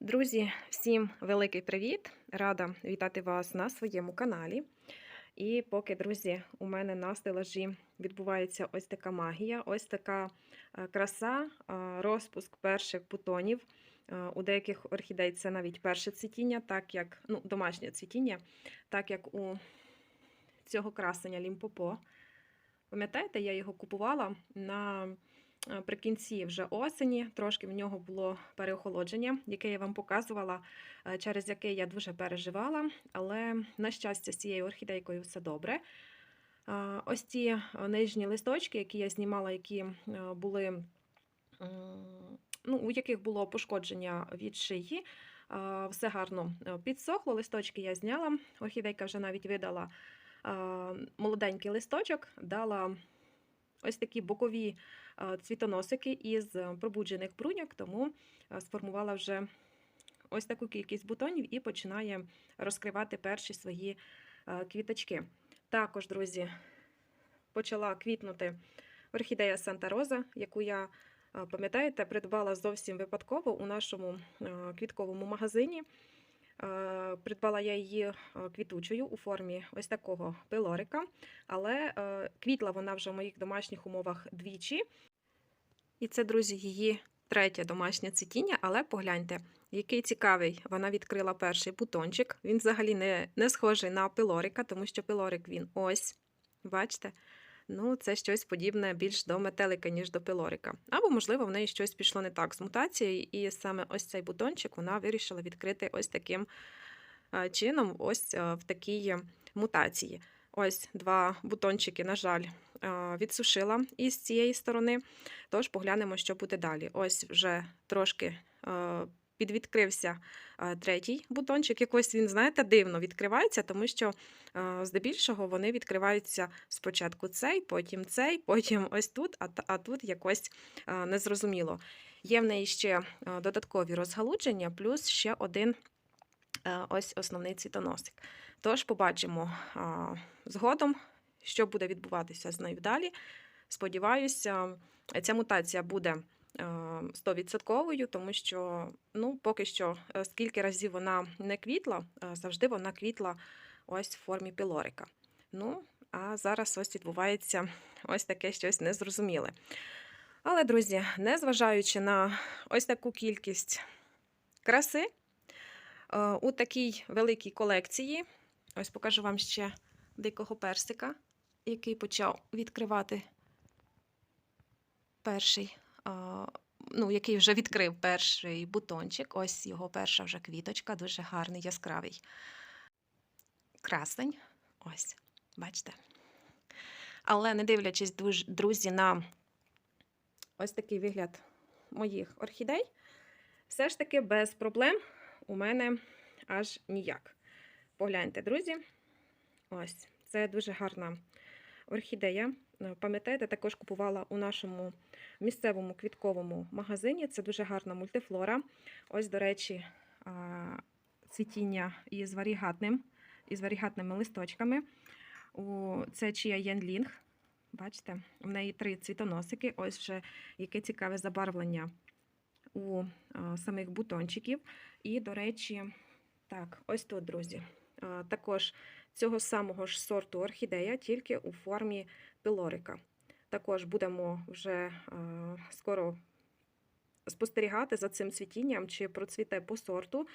Друзі, всім великий привіт! Рада вітати вас на своєму каналі. І поки, друзі, у мене на стелажі відбувається ось така магія, ось така е, краса, е, розпуск перших бутонів. Е, У деяких орхідей це навіть перше цвітіння, так як ну, домашнє цвітіння, так як у цього красення лімпопо. Пам'ятаєте, я його купувала на Наприкінці вже осені, трошки в нього було переохолодження, яке я вам показувала, е, через яке я дуже переживала. Але, на щастя, з цією орхідейкою все добре. Е, Ось ці е, нижні листочки, які я знімала, які е, були, ну, у яких було пошкодження від шиї, е, все гарно е, підсохло. Листочки я зняла. Орхідейка вже навіть видала е, молоденький листочок, дала ось такі бокові е, цвітоносики із пробуджених бруньок, тому е, сформувала вже ось таку кількість бутонів і починає розкривати перші свої е, квіточки. Також, друзі, почала квітнути орхідея Санта Роза, яку я, пам'ятаєте, придбала зовсім випадково у нашому квітковому магазині. Е, Придбала я її е, квітучою у формі ось такого пилорика, але е, квітла вона вже в моїх домашніх умовах двічі. І це, друзі, її третє домашнє цвітіння, але погляньте, який цікавий. Вона відкрила перший бутончик. Він взагалі не, не схожий на пилорика, тому що пилорик він ось. Бачите? Ну, це щось подібне більш до метелика, ніж до пилорика. Або, можливо, в неї щось пішло не так з мутацією, і саме ось цей бутончик вона вирішила відкрити ось таким е, чином, ось е, в такій мутації. Ось два бутончики, на жаль, е, відсушила із цієї сторони. Тож поглянемо, що буде далі. Ось вже трошки підвідкрився е, третій бутончик. Якось він, знаєте, дивно відкривається, тому що е, здебільшого вони відкриваються спочатку цей, потім цей, потім ось тут, а, тут якось е, незрозуміло. Є в неї ще додаткові розгалудження, плюс ще один ось основний цвітоносик. Тож побачимо згодом, що буде відбуватися з нею далі. Сподіваюся, ця мутація буде е, 100%, тому що ну, поки що, е, скільки разів вона не квітла, е, завжди вона квітла ось в формі пілорика. Ну, а зараз ось відбувається ось таке щось незрозуміле. Але, друзі, незважаючи на ось таку кількість краси, у такій великій колекції, ось покажу вам ще дикого персика, який почав відкривати перший, ну, який вже відкрив перший бутончик. Ось його перша вже квіточка, дуже гарний, яскравий красень. Ось, бачите. Але не дивлячись, друзі, на ось такий вигляд моїх орхідей, все ж таки без проблем у мене аж ніяк. Погляньте, друзі. Ось, це дуже гарна орхідея. Е, Пам'ятаєте, також купувала у нашому місцевому квітковому магазині. Це дуже гарна мультифлора. Ось, до речі, цвітіння із варігатним, із варігатними листочками. Це Чія Янлінг. Бачите, в неї три цвітоносики. Ось вже яке цікаве забарвлення у самих бутончиків. І, до речі, так, ось тут, друзі. Також цього самого ж сорту орхідея, тільки у формі пилорика. Також будемо вже е, скоро спостерігати за цим цвітінням, чи процвіте по сорту,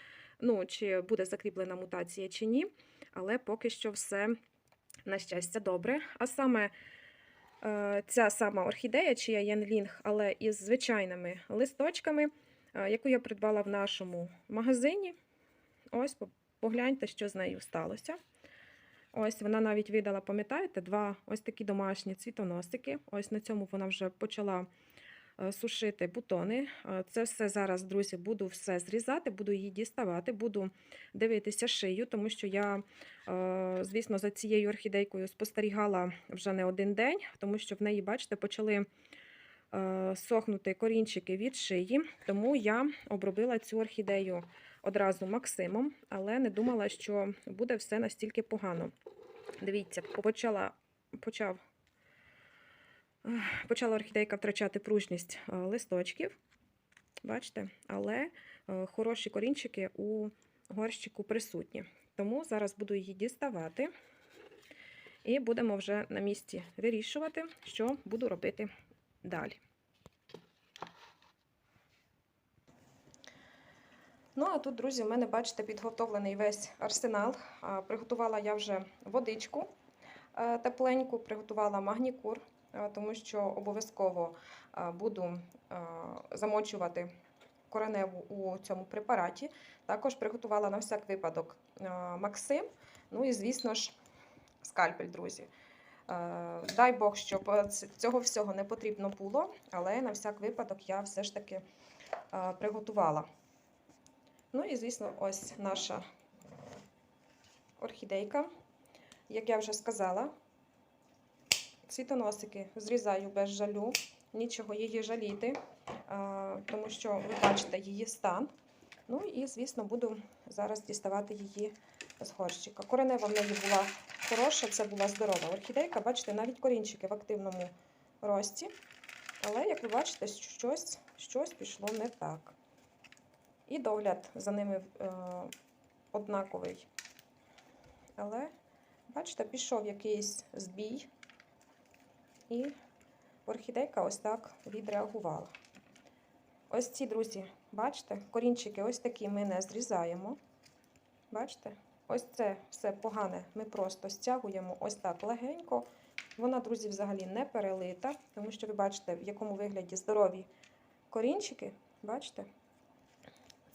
ну, чи буде закріплена мутація, чи ні. Але поки що все, на щастя, добре. А саме е, ця сама орхідея, чия Янлінг, але із звичайними листочками, е, яку я придбала в нашому магазині. Ось погляньте, що з нею сталося. Ось вона навіть видала, пам'ятаєте, два ось такі домашні цвітоносики. Ось на цьому вона вже почала е, сушити бутони. Е, Це все зараз, друзі, буду все зрізати, буду її діставати, буду дивитися шию, тому що я, е, звісно, за цією орхідейкою спостерігала вже не один день, тому що в неї, бачите, почали сохнути корінчики від шиї. Тому я обробила цю орхідею одразу Максимом, але не думала, що буде все настільки погано. Дивіться, почала, почав, почала орхідейка втрачати пружність е, листочків. Бачите? Але е, хороші корінчики у горщику присутні. Тому зараз буду її діставати і будемо вже на місці вирішувати, що буду робити далі. Ну, а тут, друзі, в мене, бачите, підготовлений весь арсенал. Приготувала я вже водичку е, тепленьку, приготувала магнікур, е, тому що обов'язково е, буду замочувати кореневу у цьому препараті. Також приготувала на всяк випадок Максим. Ну і, звісно ж, скальпель, друзі. Дай Бог, щоб цього всього не потрібно було, але на всяк випадок я все ж таки приготувала. Ну і, звісно, ось наша орхідейка. Як я вже сказала, цвітоносики зрізаю без жалю, нічого її жаліти, тому що ви бачите її стан. Ну і, звісно, буду зараз діставати її з горщика. Коренева в неї була хороша, це була здорова орхідейка. Бачите, навіть корінчики в активному рості. Але, як ви бачите, щось, щось пішло не так. І догляд за ними е, однаковий. Але, бачите, пішов якийсь збій, і орхідейка ось так відреагувала. Ось ці, друзі, бачите, корінчики ось такі ми не зрізаємо. Бачите? Ось це все погане ми просто стягуємо ось так легенько. Вона, друзі, взагалі не перелита, тому що ви бачите, в якому вигляді здорові корінчики. Бачите?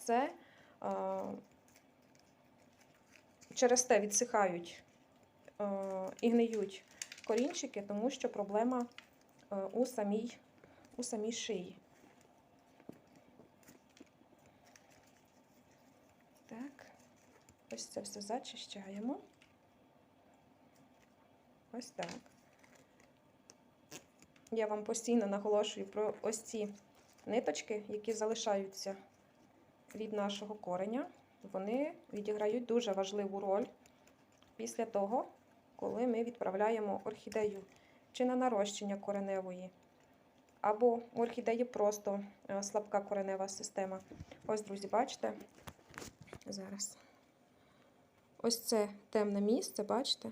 Це е, через те відсихають е, і гниють корінчики, тому що проблема е, у самій, у самій шиї. Так, ось це все зачищаємо. Ось так. Я вам постійно наголошую про ось ці ниточки, які залишаються від нашого кореня. Вони відіграють дуже важливу роль після того, коли ми відправляємо орхідею чи на нарощення кореневої, або у орхідеї просто е, слабка коренева система. Ось, друзі, бачите? Зараз. Ось це темне місце, бачите?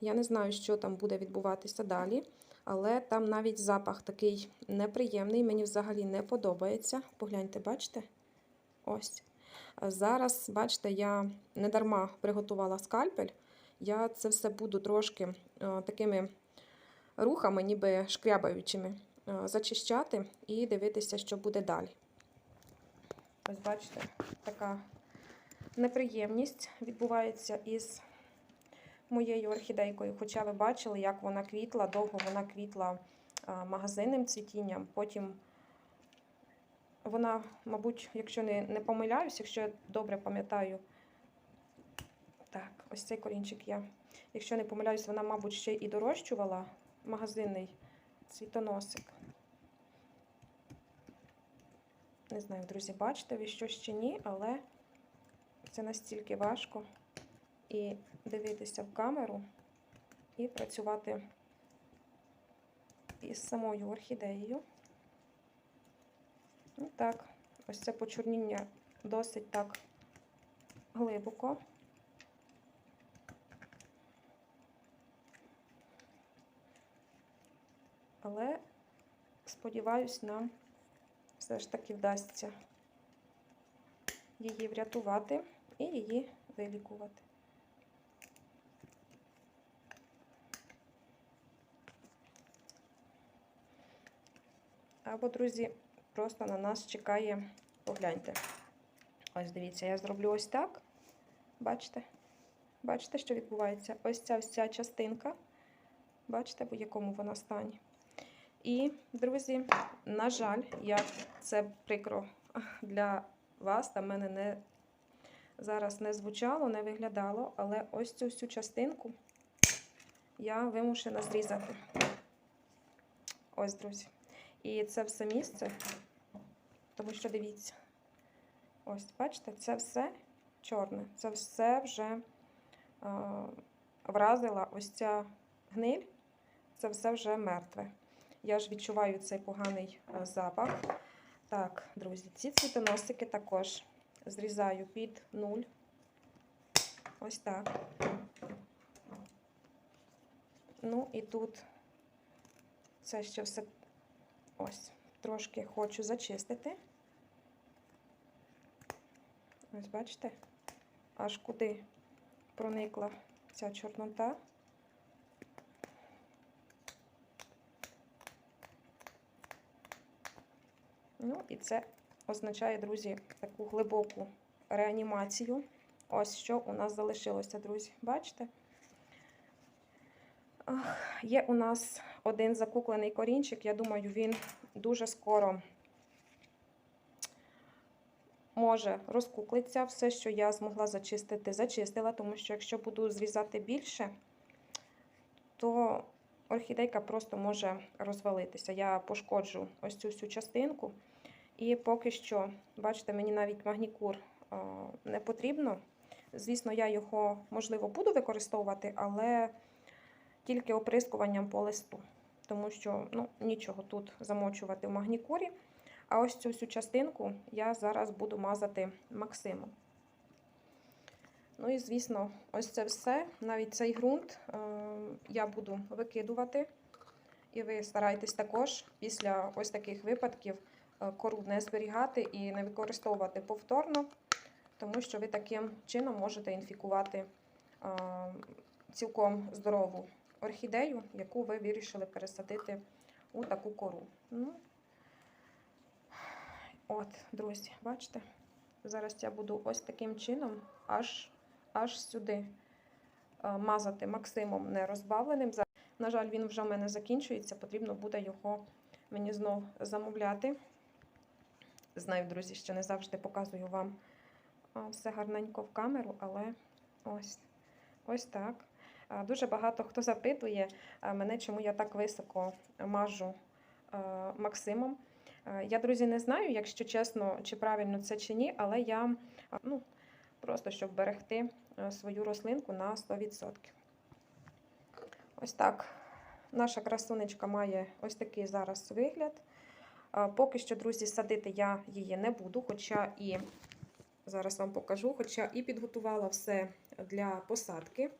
Я не знаю, що там буде відбуватися далі, але там навіть запах такий неприємний, мені взагалі не подобається. Погляньте, бачите? Ось. Зараз, бачите, я не дарма приготувала скальпель. Я це все буду трошки е, такими рухами, ніби шкрябаючими, е, зачищати і дивитися, що буде далі. Ось бачите, така неприємність відбувається із моєю орхідейкою. Хоча ви бачили, як вона квітла, довго вона квітла е, магазинним цвітінням. Потім вона, мабуть, якщо не, не помиляюсь, якщо я добре пам'ятаю, так, ось цей корінчик я. Якщо не помиляюсь, вона, мабуть, ще і дорощувала магазинний цвітоносик. Не знаю, друзі, бачите ви що ще ні, але це настільки важко і дивитися в камеру, і працювати із самою орхідеєю. Ну так, ось це почорніння досить так глибоко. Але, сподіваюсь, нам все ж таки вдасться її врятувати і її вилікувати. Або, друзі, просто на нас чекає, погляньте. Ось дивіться, я зроблю ось так. Бачите? Бачите, що відбувається? Ось ця вся частинка. Бачите, в якому вона стані. І, друзі, на жаль, як це прикро для вас, та мене не зараз не звучало, не виглядало, але ось цю всю частинку я вимушена зрізати. Ось, друзі. І це все місце, тому що дивіться, ось, бачите, це все чорне, це все вже е, вразила ось ця гниль, це все вже мертве. Я ж відчуваю цей поганий е, запах. Так, друзі, ці цвітоносики також зрізаю під нуль. Ось так. Ну і тут це ще все ось трошки хочу зачистити. Ось бачите, аж куди проникла ця чорнота. Ну, і це означає, друзі, таку глибоку реанімацію. Ось що у нас залишилося, друзі. Бачите? Ах, Є у нас один закуклений корінчик. Я думаю, він дуже скоро може розкуклиться. Все, що я змогла зачистити, зачистила, тому що якщо буду зрізати більше, то орхідейка просто може розвалитися. Я пошкоджу ось цю всю частинку. І поки що, бачите, мені навіть магнікур не потрібно. Звісно, я його, можливо, буду використовувати, але тільки оприскуванням по листу. Тому що ну, нічого тут замочувати в магнікурі. А ось цю всю частинку я зараз буду мазати Максимом. Ну і, звісно, ось це все. Навіть цей ґрунт е, я буду викидувати. І ви старайтесь також після ось таких випадків е, кору не зберігати і не використовувати повторно, тому що ви таким чином можете інфікувати е, цілком здорову орхідею, яку ви вирішили пересадити у таку кору. Ну, От, друзі, бачите? Зараз я буду ось таким чином аж, аж сюди е, мазати Максимом не розбавленим. На жаль, він вже в мене закінчується, потрібно буде його мені знов замовляти. Знаю, друзі, що не завжди показую вам все гарненько в камеру, але ось, ось так. А, Дуже багато хто запитує мене, чому я так високо мажу Максимом. Е, Я, друзі, не знаю, якщо чесно, чи правильно це чи ні, але я ну, просто щоб берегти е, свою рослинку на 100%. Ось так. Наша красунечка має ось такий зараз вигляд. Е, Поки що, друзі, садити я її не буду, хоча і зараз вам покажу, хоча і підготувала все для посадки.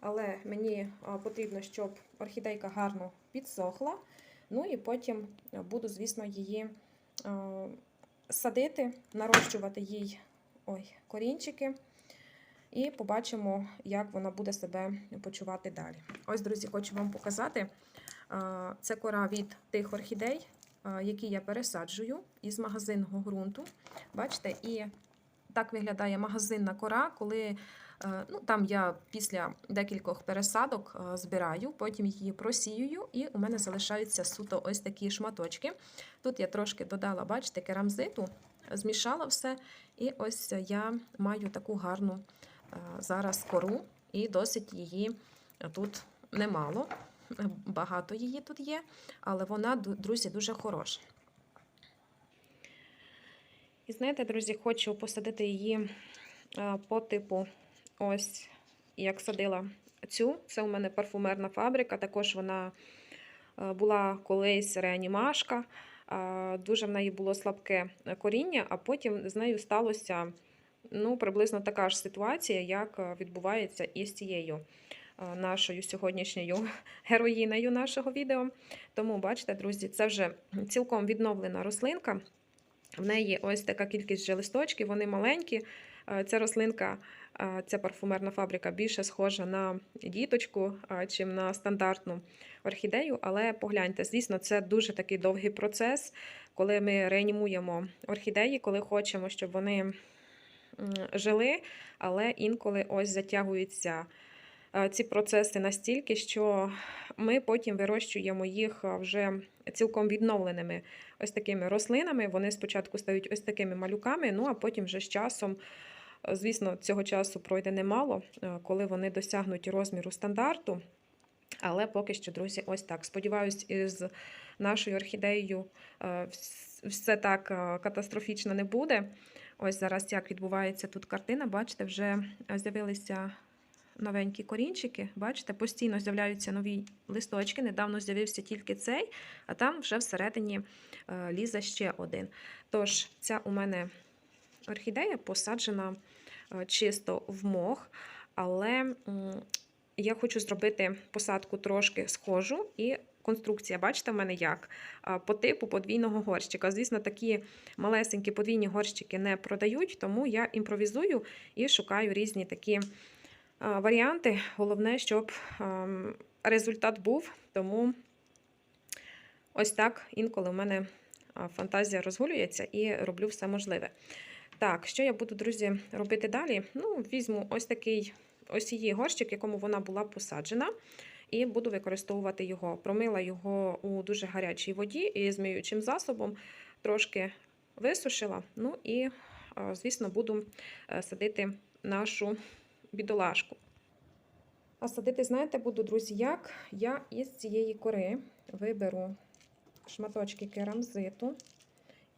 Але мені е, потрібно, щоб орхідейка гарно підсохла. Ну і потім буду, звісно, її е, садити, нарощувати їй ой, корінчики. І побачимо, як вона буде себе почувати далі. Ось, друзі, хочу вам показати. е, Це кора від тих орхідей, е, які я пересаджую із магазинного ґрунту. Бачите, і так виглядає магазинна кора, коли Е, Ну, там я після декількох пересадок е, збираю, потім її просіюю, і у мене залишаються суто ось такі шматочки. Тут я трошки додала, бачите, керамзиту, змішала все, і ось я маю таку гарну е, зараз кору, і досить її тут немало. Багато її тут є, але вона, друзі, дуже хороша. І знаєте, друзі, хочу посадити її е, по типу Ось як садила цю. Це у мене парфумерна фабрика. Також вона е, була колись реанімашка. Е, Дуже в неї було слабке коріння, а потім з нею сталося ну, приблизно така ж ситуація, як відбувається із цією е, нашою сьогоднішньою героїнею нашого відео. Тому, бачите, друзі, це вже цілком відновлена рослинка. В неї ось така кількість же листочків, вони маленькі. Е, Ця рослинка, е, ця парфумерна фабрика більше схожа на діточку, е, чим на стандартну орхідею. Але погляньте, звісно, це дуже такий довгий процес, коли ми реанімуємо орхідеї, коли хочемо, щоб вони жили, але інколи ось затягуються ці процеси настільки, що ми потім вирощуємо їх е, вже цілком відновленими ось такими рослинами. Вони спочатку стають ось такими малюками, ну а потім вже з часом. е, Звісно, цього часу пройде немало, е, коли вони досягнуть розміру стандарту. Але поки що, друзі, ось так. Сподіваюсь, із нашою орхідеєю е, все так е, катастрофічно не буде. Ось зараз як відбувається тут картина. Бачите, вже е, з'явилися новенькі корінчики. Бачите, постійно з'являються нові листочки. Недавно з'явився тільки цей, а там вже всередині е, лізе ще один. Тож, ця у мене орхідея посаджена е, чисто в мох, але я хочу зробити посадку трошки схожу і. Конструкція, бачите, в мене як по типу подвійного горщика. Звісно, такі малесенькі подвійні горщики не продають, тому я імпровізую і шукаю різні такі варіанти. Головне, щоб ем, результат був. Тому ось так інколи в мене фантазія розгулюється і роблю все можливе. Так, що я буду, друзі, робити далі? Ну, візьму ось такий ось її горщик, якому вона була посаджена, і буду використовувати його. Промила його у дуже гарячій воді і зміючим засобом трошки висушила. Ну і, звісно, буду е, садити нашу бідолашку. А садити, знаєте, буду, друзі, як я із цієї кори виберу шматочки керамзиту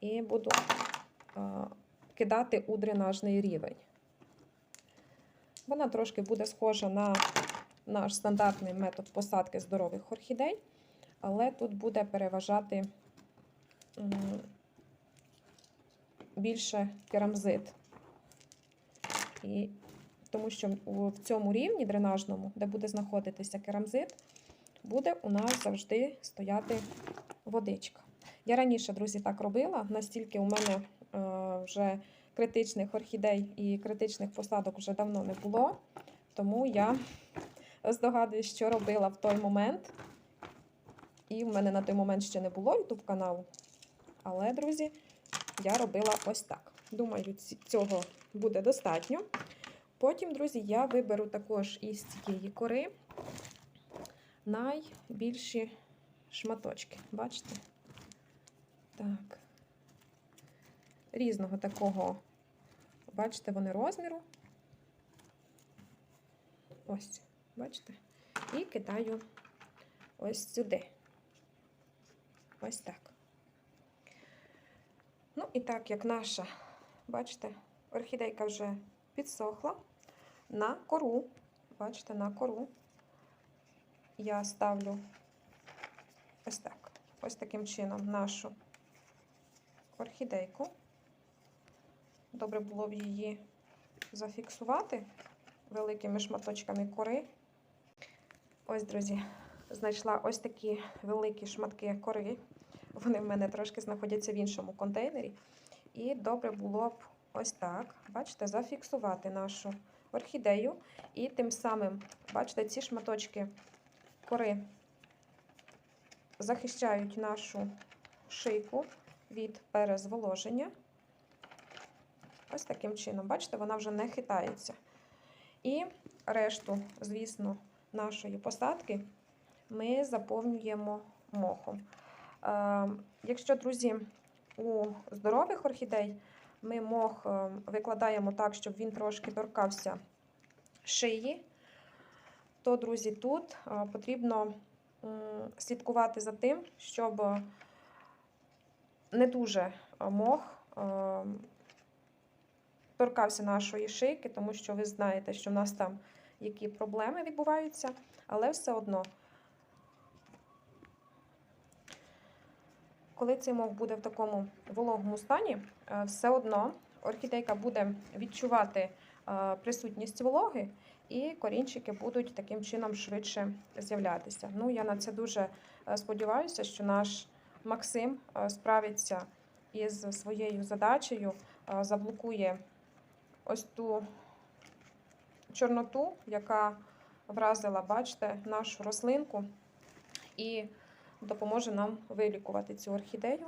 і буду а, кидати у дренажний рівень. Вона трошки буде схожа на наш стандартний метод посадки здорових орхідей, але тут буде переважати більше керамзит. І тому що в цьому рівні дренажному, де буде знаходитися керамзит, буде у нас завжди стояти водичка. Я раніше, друзі, так робила, настільки у мене е, вже критичних орхідей і критичних посадок вже давно не було. Тому я здогадуюсь, що робила в той момент. І в мене на той момент ще не було YouTube каналу. Але, друзі, я робила ось так. Думаю, цього буде достатньо. Потім, друзі, я виберу також із цієї кори найбільші шматочки. Бачите? Так. Різного такого, бачите, вони розміру. Ось, бачите? І кидаю ось сюди. Ось так. Ну, і так, як наша, бачите, орхідейка вже підсохла на кору. Бачите, на кору я ставлю ось так. Ось таким чином нашу орхідейку. Добре було б її зафіксувати великими шматочками кори. Ось, друзі, знайшла ось такі великі шматки кори. Вони в мене трошки знаходяться в іншому контейнері. І добре було б ось так, бачите, зафіксувати нашу орхідею. І тим самим, бачите, ці шматочки кори захищають нашу шийку від перезволоження. Ось таким чином, бачите, вона вже не хитається. І решту, звісно, нашої посадки ми заповнюємо мохом. Е, Якщо, друзі, у здорових орхідей ми мох е, викладаємо так, щоб він трошки торкався шиї, то, друзі, тут е, потрібно слідкувати за тим, щоб не дуже е, мох торкався нашої шийки, тому що ви знаєте, що в нас там які проблеми відбуваються, але все одно, коли цей мох буде в такому вологому стані, е, все одно орхідейка буде відчувати е, присутність вологи, і корінчики будуть таким чином швидше з'являтися. Ну, я на це дуже е, сподіваюся, що наш Максим справиться із своєю задачею, заблокує ось ту чорноту, яка вразила, бачите, нашу рослинку, і допоможе нам вилікувати цю орхідею.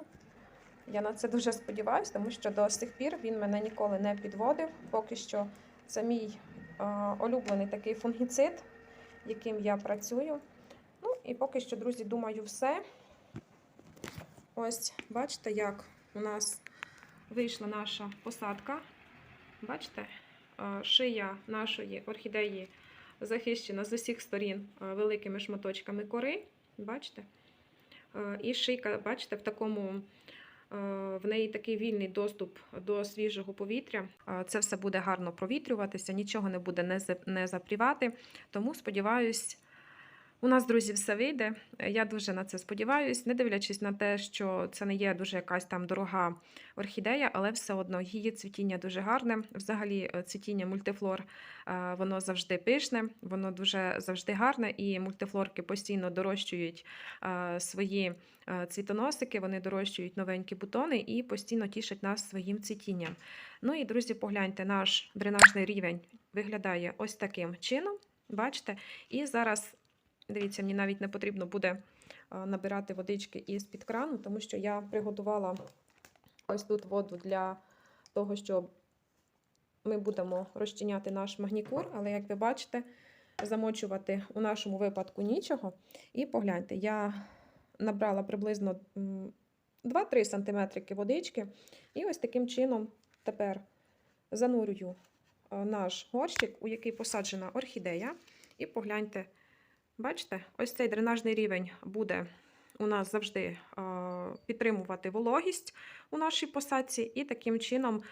Я на це дуже сподіваюся, тому що до сих пір він мене ніколи не підводив. Поки що це мій е, улюблений такий фунгіцид, яким я працюю. Ну і поки що, друзі, думаю, все. Ось, бачите, як у нас вийшла наша посадка. Бачите, шия нашої орхідеї захищена з усіх сторін великими шматочками кори. Бачите? Е, І шийка, бачите, в такому е, в неї такий вільний доступ до свіжого повітря. Е, Це все буде гарно провітрюватися, нічого не буде не за- не запрівати. Тому сподіваюсь, У нас, друзі, все вийде. Е, Я дуже на це сподіваюся, не дивлячись на те, що це не є дуже якась там дорога орхідея, але все одно її цвітіння дуже гарне. Взагалі, е, цвітіння мультифлор е, воно завжди пишне, воно дуже завжди гарне, і мультифлорки постійно дорощують свої цвітоносики, вони дорощують новенькі бутони і постійно тішать нас своїм цвітінням. Ну і, друзі, погляньте, наш дренажний рівень виглядає ось таким чином. Бачите? І зараз, дивіться, мені навіть не потрібно буде набирати водички із-під крану, тому що я приготувала ось тут воду для того, щоб ми будемо розчиняти наш магнікур, але як ви бачите, замочувати у нашому випадку нічого. І погляньте, я набрала приблизно 2-3 см водички, і ось таким чином тепер занурюю наш горщик, у який посаджена орхідея. І погляньте, бачите, ось цей дренажний рівень буде у нас завжди е, підтримувати вологість у нашій посадці, і таким чином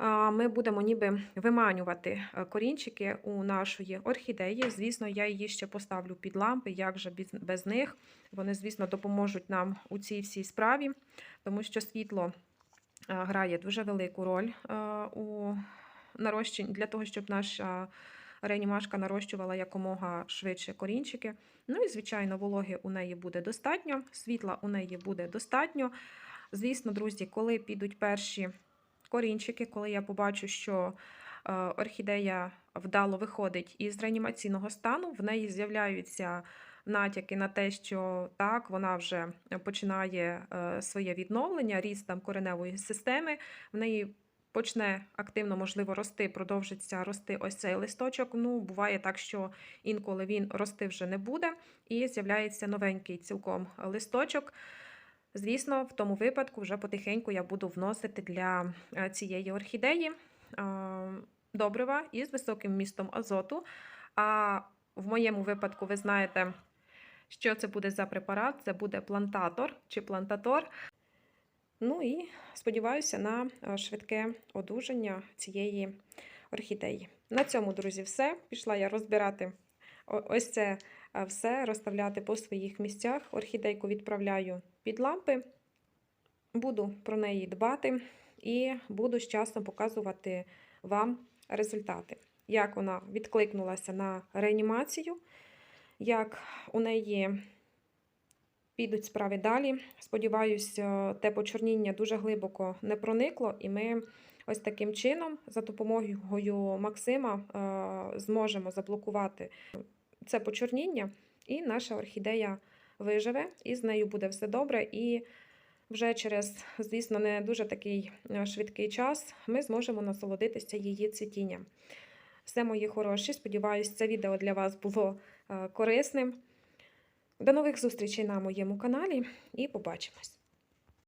е, ми будемо ніби виманювати е, корінчики у нашої орхідеї. Звісно, я її ще поставлю під лампи, як же без, них. Вони, звісно, допоможуть нам у цій всій справі, тому що світло грає дуже велику роль у нарощенні для того, щоб наша реанімашка нарощувала якомога швидше корінчики. Ну і, звичайно, вологи у неї буде достатньо, світла у неї буде достатньо. Звісно, друзі, коли підуть перші корінчики, коли я побачу, що е, орхідея вдало виходить із реанімаційного стану, в неї з'являються натяки на те, що так, вона вже починає е, своє відновлення, ріст там кореневої системи. В неї почне активно, можливо, рости, продовжиться рости ось цей листочок. Ну, буває так, що інколи він рости вже не буде, і з'являється новенький цілком листочок. Звісно, в тому випадку вже потихеньку я буду вносити для е, цієї орхідеї е, добрива із високим вмістом азоту. А в моєму випадку, ви знаєте, що це буде за препарат? Це буде плантатор чи плантатор. Ну і сподіваюся на е, швидке одужання цієї орхідеї. На цьому, друзі, все. Пішла я розбирати ось це е, все, розставляти по своїх місцях. Орхідейку відправляю під лампи, буду про неї дбати і буду з часом показувати вам результати, як вона відкликнулася на реанімацію, як у неї підуть справи далі. Сподіваюся, те почорніння дуже глибоко не проникло, і ми ось таким чином, за допомогою Максима, е, зможемо заблокувати це почорніння, і наша орхідея виживе, і з нею буде все добре. І вже через, звісно, не дуже такий е, швидкий час ми зможемо насолодитися її цвітінням. Все, мої хороші. Сподіваюсь, це відео для вас було е, корисним. До нових зустрічей на моєму каналі і побачимось!